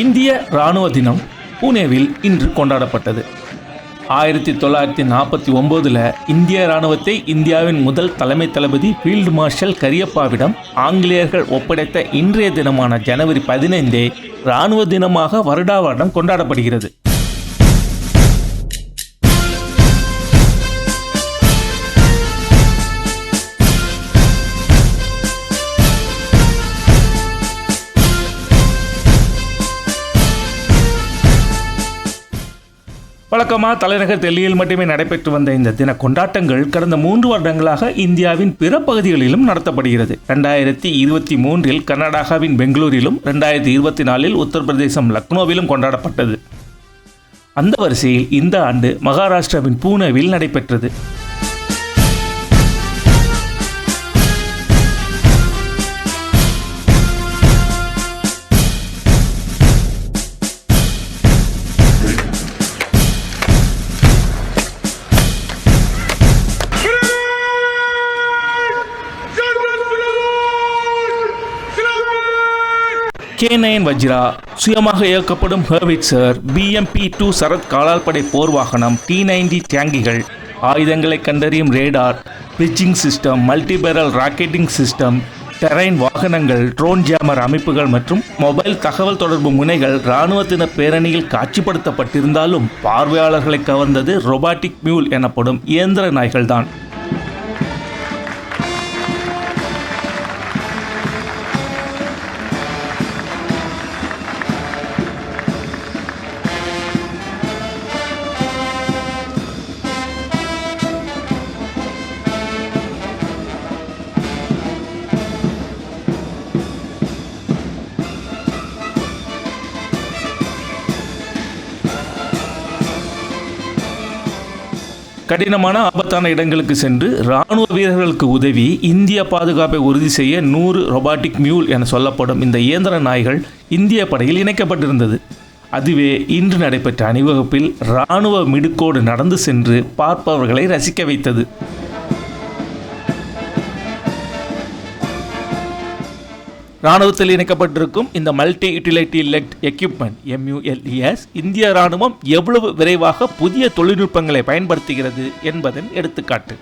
இந்திய இராணுவ தினம் புனேவில் இன்று கொண்டாடப்பட்டது. ஆயிரத்தி தொள்ளாயிரத்தி நாற்பத்தி ஒம்போதில் இந்திய இராணுவத்தை இந்தியாவின் முதல் தலைமை தளபதி ஃபீல்டு மார்ஷல் கரியப்பாவிடம் ஆங்கிலேயர்கள் ஒப்படைத்த இன்றைய தினமான ஜனவரி பதினைந்தே இராணுவ தினமாக வருடா வருடம் கொண்டாடப்படுகிறது. வழக்கமாக தலைநகர் டெல்லியில் மட்டுமே நடைபெற்று வந்த இந்த தின கொண்டாட்டங்கள் கடந்த மூன்று வருடங்களாக இந்தியாவின் பிற பகுதிகளிலும் நடத்தப்படுகிறது. ரெண்டாயிரத்தி இருபத்தி மூன்றில் கர்நாடகாவின் பெங்களூரிலும் ரெண்டாயிரத்தி இருபத்தி நாலில் உத்தரப்பிரதேசம் லக்னோவிலும் கொண்டாடப்பட்டது. அந்த வரிசையில் இந்த ஆண்டு மகாராஷ்டிராவின் பூனேவில் நடைபெற்றது. கே நயன் வஜ்ரா சுயமாக இயக்கப்படும் ஹர்விட்சர் பிஎம்பி டூ சரத் காலால்படை போர் வாகனம் டி நைன்டி டேங்கிகள் ஆயுதங்களை கண்டறியும் radar bridging system multibarrel rocketing system terrain வாகனங்கள் ட்ரோன் ஜாமர் அமைப்புகள் மற்றும் மொபைல் தகவல் தொடர்பு முனைகள் இராணுவத்தினர் பேரணியில் காட்சிப்படுத்தப்பட்டிருந்தாலும் பார்வையாளர்களை கவர்ந்தது ரொபாட்டிக் மியூல் எனப்படும் இயந்திர நாய்கள்தான். கடினமான ஆபத்தான இடங்களுக்கு சென்று ராணுவ வீரர்களுக்கு உதவி இந்திய பாதுகாப்பை உறுதி செய்ய நூறு ரொபாட்டிக் மியூல் என சொல்லப்படும் இந்த இயந்திர நாய்கள் இந்திய படையில் இணைக்கப்பட்டிருந்தது. அதுவே இன்று நடைபெற்ற அணிவகுப்பில் இராணுவ மிடுக்கோடு நடந்து சென்று பார்ப்பவர்களை ரசிக்க வைத்தது. ராணுவத்தில் இணைக்கப்பட்டிருக்கும் இந்த multi utility legged equipment MULES இந்திய ராணுவம் எவ்வளவு விரைவாக புதிய தொழில்நுட்பங்களை பயன்படுத்துகிறது என்பதன் எடுத்துக்காட்டு.